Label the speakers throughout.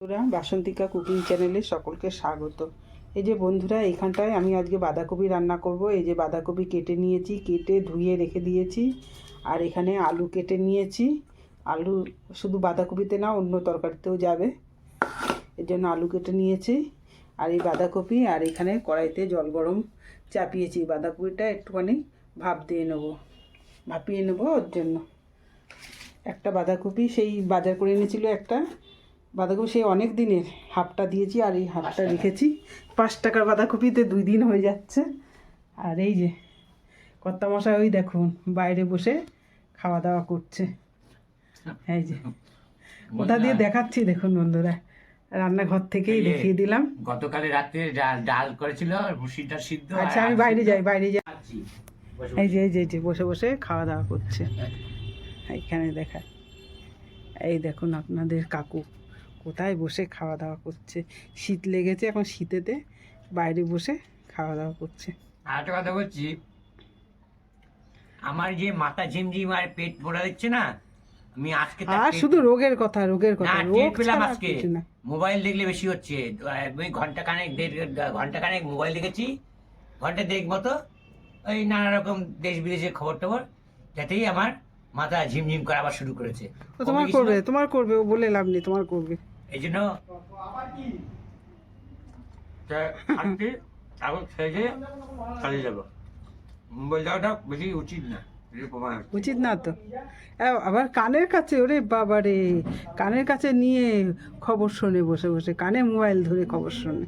Speaker 1: বন্ধুরা, বাসন্তিকা কুকিং চ্যানেলে সকলকে স্বাগত। এই যে বন্ধুরা, এখানটায় আমি আজকে বাঁধাকপি রান্না করব। এই যে বাঁধাকপি কেটে নিয়েছি, কেটে ধুয়ে রেখে দিয়েছি। আর এখানে আলু কেটে নিয়েছি। আলু শুধু বাঁধাকপিতে না, অন্য তরকারিতেও যাবে। এর জন্য আলু কেটে নিয়েছি। আর এই বাঁধাকপি, আর এখানে কড়াইতে জল গরম চাপিয়েছি। বাঁধাকপিটা একটুখানি ভাপ দিয়ে নেব। ভাপিয়ে নেব ওর জন্য। একটা বাঁধাকপি, সেই বাজার করে এনেছিল একটা। বাঁধাকপি সেই অনেক দিনের হাফটা দিয়েছি আর এই হাফটা রেখেছি। পাঁচ টাকার বাঁধাকপিতে দুই দিন হয়ে যাচ্ছে। আর এই যে কর্তা মশাই ওই দেখুন বাইরে বসে খাওয়া দাওয়া করছে। এই যে কোথা দিয়ে দেখাচ্ছি দেখুন বন্ধুরা। রান্নাঘর থেকেই দেখিয়ে দিলাম।
Speaker 2: গতকালে রাতে ডাল ডাল করেছিল ভুসিটা সিদ্ধ
Speaker 1: আচ্ছা আমি বাইরে যাই বাইরে যাই। এই যে এই যে এই যে বসে বসে খাওয়া দাওয়া করছে। এইখানে দেখা। এই দেখুন আপনাদের কাকু। কোথায় বসে খাওয়া দাওয়া করছে? শীত লেগেছে এখন শীতেতে বাইরে বসে খাওয়া দাওয়া করছে।
Speaker 2: আর একটা কথা বলছি আমার যে মাথা ঝিমঝিম আর পেট পড়া দিচ্ছে না আমি আজকে
Speaker 1: আর শুধু রোগের কথা রোগের কথা রোগ
Speaker 2: পেলাম আজকে। মোবাইল দেখলে বেশি হচ্ছে। আমি ঘণ্টা খানেক দেড় ঘণ্টা খানেক মোবাইল দেখেছি ঘণ্টা দেখ মতো ওই নানা রকম দেশ বিদেশের খবর টবর যাতেই আমার মাথা ঝিমঝিম করা আবার শুরু করেছে।
Speaker 1: তো তোমার করবে তোমার করবে ও বলে লাভ নেই তোমার করবে।
Speaker 2: এই জন্য আজকে এখন খেয়ে চালিয়ে যাব। মোবাইল দেওয়াটা বেশি উচিত না
Speaker 1: উচিত না তো। আবার কানের কাছে, ওরে বাবা রে কানের কাছে নিয়ে খবর শোনে বসে বসে, কানে মোবাইল ধরে খবর শোনে।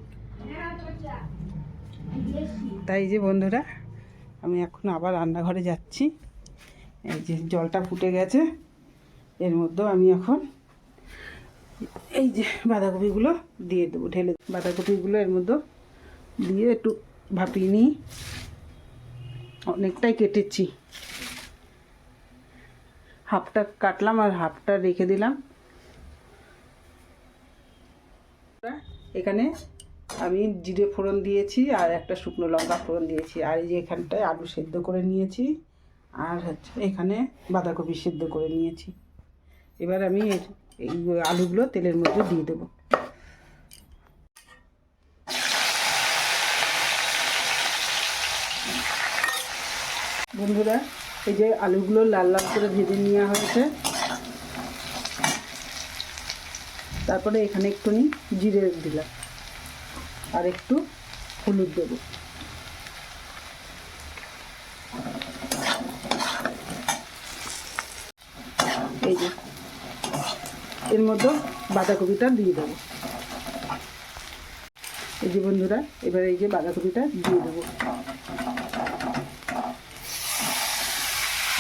Speaker 1: তাই যে বন্ধুরা, আমি এখন আবার রান্নাঘরে যাচ্ছি। এই যে জলটা ফুটে গেছে, এর মধ্যেও আমি এখন এই যে বাঁধাকপিগুলো দিয়ে দেবো, ঢেলে বাঁধাকপিগুলো এর মধ্যে দিয়ে একটু ভাপিয়ে নিই। অনেকটাই কেটেছি। হাফটা কাটলাম আর হাফটা রেখে দিলাম। এখানে আমি জিরে ফোড়ন দিয়েছি আর একটা শুকনো লঙ্কা ফোড়ন দিয়েছি। আর এই যে এখানটায় আলু সেদ্ধ করে নিয়েছি। আর হচ্ছে এখানে বাঁধাকপি সেদ্ধ করে নিয়েছি। এবার আমি এই আলুগুলো তেলের মধ্যে দিয়ে দেবো। বন্ধুরা, এই যে আলুগুলো লাল লাল করে ভেজে নেওয়া হয়েছে, তারপরে এখানে একটুনি জিরে দিলাম, আর একটু হলুদ দেবো এই যে এর মধ্যে বাঁধাকপিটা দিয়ে দেবো। এই যে বন্ধুরা, এবার এই যে বাঁধাকপিটা দিয়ে দেবো।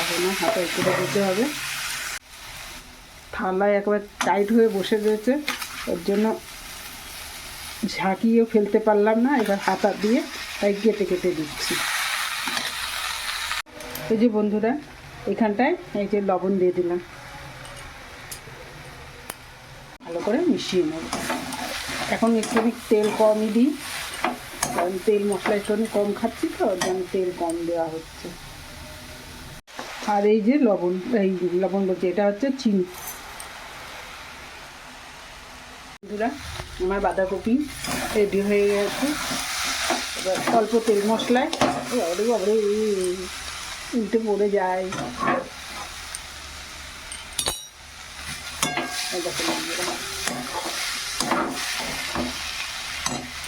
Speaker 1: আর হাতে একটুটা দিতে হবে। থালায় একবার টাইট হয়ে বসে রয়েছে, ওর জন্য ঝাঁকিয়েও ফেলতে পারলাম না, এবার হাতা দিয়ে তাই কেটে কেটে দিচ্ছি। এই যে বন্ধুরা, এখানটায় এই যে লবণ দিয়ে দিলাম। ভালো করে মিশিয়ে নেব। এখন একটু তেল কমই দিই। কারণ তেল মশলা একটু কম খাচ্ছি তো জন্য তেল কম দেওয়া হচ্ছে। আর এই যে লবণ, এই লবণ বলছি, এটা হচ্ছে চিনি। বন্ধুরা, আমার বাঁধাকপি রেডি হয়ে গেছে। এবার অল্প তেল মশলায় বাবারে বাবারে উল্টে পড়ে যায়।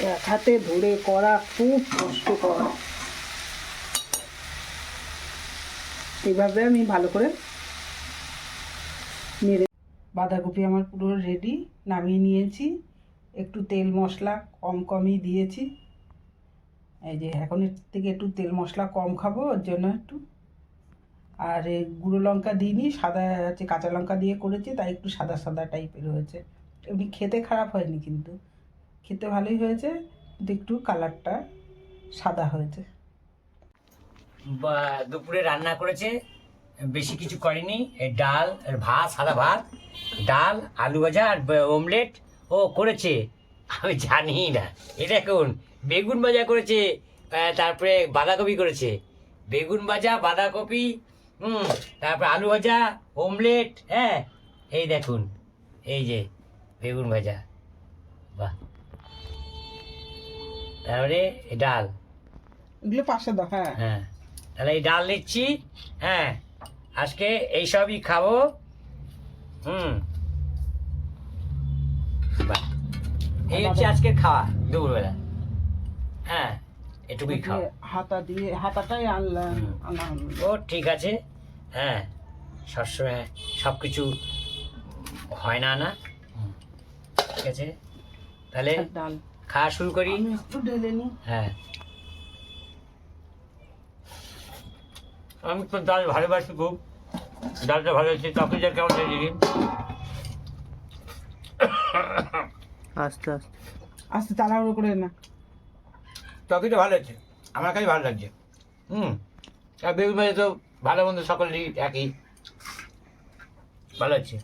Speaker 1: এক হাতে ধরে করা খুব কষ্টকর। এইভাবে আমি ভালো করে নেড়ে বাঁধাকপি আমার পুরো রেডি নামিয়ে নিয়েছি। একটু তেল মশলা কম কমই দিয়েছি। এই যে এখন এর থেকে একটু তেল মশলা কম খাব, ওর জন্য একটু। আর গুঁড়ো লঙ্কা দিইনি, সাদা হচ্ছে কাঁচা লঙ্কা দিয়ে করেছি, তাই একটু সাদা সাদা টাইপের হয়েছে। এমনি খেতে খারাপ হয়নি কিন্তু। খেতে ভালোই হয়েছে একটু কালারটা সাদা হয়েছে।
Speaker 2: বা দুপুরে রান্না করেছে, বেশি কিছু করেনি ডাল ভাত, সাদা ভাত, ডাল, আলু ভাজা আর অমলেট ও করেছে। আমি জানি না। এটা কোন বেগুন ভাজা করেছে তারপরে বাঁধাকপি করেছে। বেগুন ভাজা, বাঁধাকপি, হুম, তারপরে আলু ভাজা অমলেট হ্যাঁ এই দেখুন, এই যে বেগুন ভাজা। বাহ। তারপরে এই ডাল।
Speaker 1: এগুলো পাশে দাও হ্যাঁ।
Speaker 2: হ্যাঁ। তাহলে এই ডাল নিচ্ছি হ্যাঁ। আজকে এইসবই খাব। হুম। এই হচ্ছে আজকের খাওয়া দুপুরবেলা। হ্যাঁ এটুকুই
Speaker 1: এই
Speaker 2: খাও
Speaker 1: হাতা দিয়ে হাতাটাই আনলাম।
Speaker 2: ও ঠিক আছে। হ্যাঁ সবসময় সব কিছু হয় না না। ঠিক আছে। তাহলে
Speaker 1: ডাল।
Speaker 2: খাওয়া শুরু করি।
Speaker 1: একটু ঢেলে নিই।
Speaker 2: হ্যাঁ। আমি তো ডাল ভালোবাসি খুব। ডালটা ভালো হচ্ছে তরকারিটা কেমন হয়েছে দিদি?
Speaker 1: আস্তে আস্তে। আস্তে তাড়াহুড়ো করে না।
Speaker 2: তরকারিটা ভালো হচ্ছে আমার কাছে ভালো লাগছে। হুম। আর বেগুন ভাজা তো ভালো মন্দ সকলেরই একই। ভালো হচ্ছে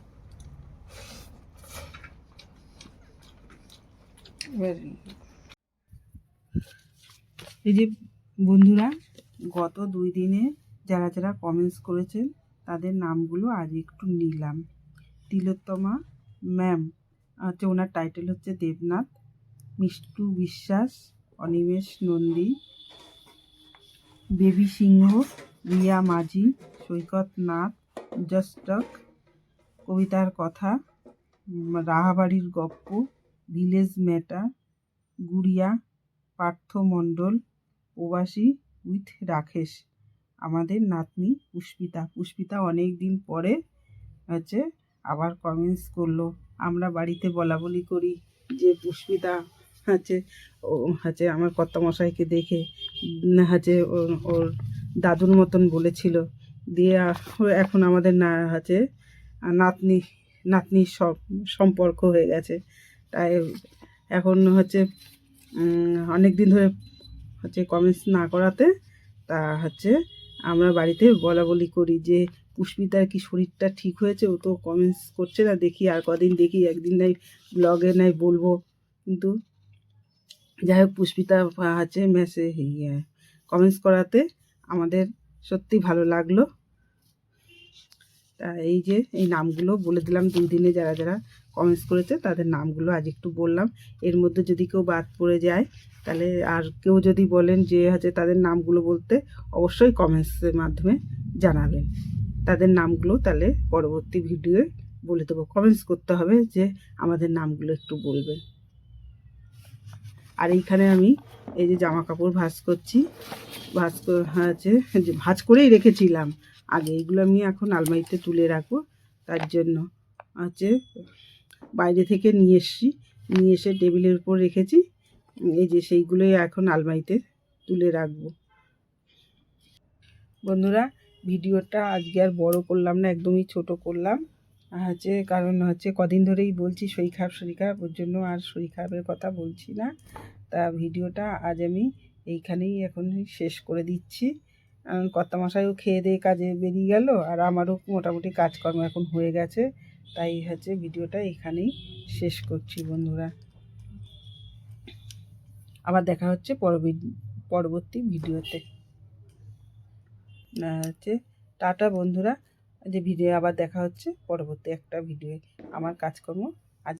Speaker 1: এই যে বন্ধুরা, গত দুই দিনে যারা যারা কমেন্টস করেছেন, তাদের নামগুলো আজ একটু নিলাম। তিলোত্তমা ম্যাম হচ্ছে ওনার টাইটেল হচ্ছে দেবনাথ, মিষ্টু বিশ্বাস, অনিমেষ নন্দী, বেবি সিংহ, রিয়া মাঝি, সৈকত নাথ, জস্টক, কবিতার কথা, রাহাবাড়ির গপ্প ভিলেজ ম্যাটার গুড়িয়া পার্থ মণ্ডল প্রবাসী উইথ রাকেশ। আমাদের নাতনি পুষ্পিতা। পুষ্পিতা অনেক দিন পরে হচ্ছে আবার কমেন্টস করল, আমরা বাড়িতে বলা বলি করি যে পুষ্পিতা হচ্ছে, ও হচ্ছে আমার কর্তামশাইকে দেখে হচ্ছে ওর দাদুর মতন বলেছিল। দিয়ে এখন আমাদের না, হচ্ছে, নাতনি, নাতনির সব, সম্পর্ক হয়ে গেছে। তাই এখন হচ্ছে অনেক দিন ধরে হচ্ছে কমেন্টস না করাতে, তা হচ্ছে আমরা বাড়িতে বলা বলি করি যে, পুষ্পিতার কি শরীরটা ঠিক হয়েছে? ও তো কমেন্টস করছে না, দেখি আর কদিন দেখি, একদিন নাই ব্লগে নাই বলব। কিন্তু যাই হোক, পুষ্পিতা হচ্ছে মেসে কমেন্টস করাতে আমাদের সত্যি ভালো লাগল। তা এই যে, এই নামগুলো বলে দিলাম দুই দিনে যারা যারা কমেন্টস করেছে, তাদের নামগুলো আজ একটু বললাম। এর মধ্যে যদি কেউ বাদ পড়ে যায়, তাহলে আর কেউ যদি বলেন যে হচ্ছে তাদের নামগুলো বলতে, অবশ্যই কমেন্টসের মাধ্যমে জানাবেন। তাদের নামগুলো তাহলে পরবর্তী ভিডিওয়ে বলে দেবো। কমেন্টস করতে হবে যে আমাদের নামগুলো একটু বলবেন আর এইখানে আমি এই যে জামা কাপড় ভাঁজ করছি, ভাঁজ হচ্ছে ভাঁজ করেই রেখেছিলাম। আগে এগুলো আমি এখন আলমারিতে তুলে রাখব। তার জন্য হচ্ছে বাইরে থেকে নিয়ে এসছি। নিয়ে এসে টেবিলের উপর রেখেছি। এই যে সেইগুলোই এখন আলমারিতে তুলে রাখব। বন্ধুরা, ভিডিওটা আজকে আর বড় করলাম না, একদমই ছোট করলাম। হচ্ছে কারণ হচ্ছে কদিন ধরেই বলছি, শরীর খারাপ শরীর খারাপ, ওর জন্য আর শরীর খারাপের কথা বলছি না। তা ভিডিওটা আজ আমি এইখানেই এখন শেষ করে দিচ্ছি। কর্তামশাইও খেয়ে দিয়ে কাজে বেরিয়ে গেল, আর আমারও মোটামুটি কাজকর্ম এখন হয়ে গেছে। তাই হচ্ছে ভিডিওটা এখানেই শেষ করছি বন্ধুরা। আবার দেখা হচ্ছে পরবর্তী ভিডিওতে। হচ্ছে টাটা বন্ধুরা। যে ভিডিও আবার দেখা হচ্ছে পরবর্তী একটা ভিডিও আমার কাজকর্ম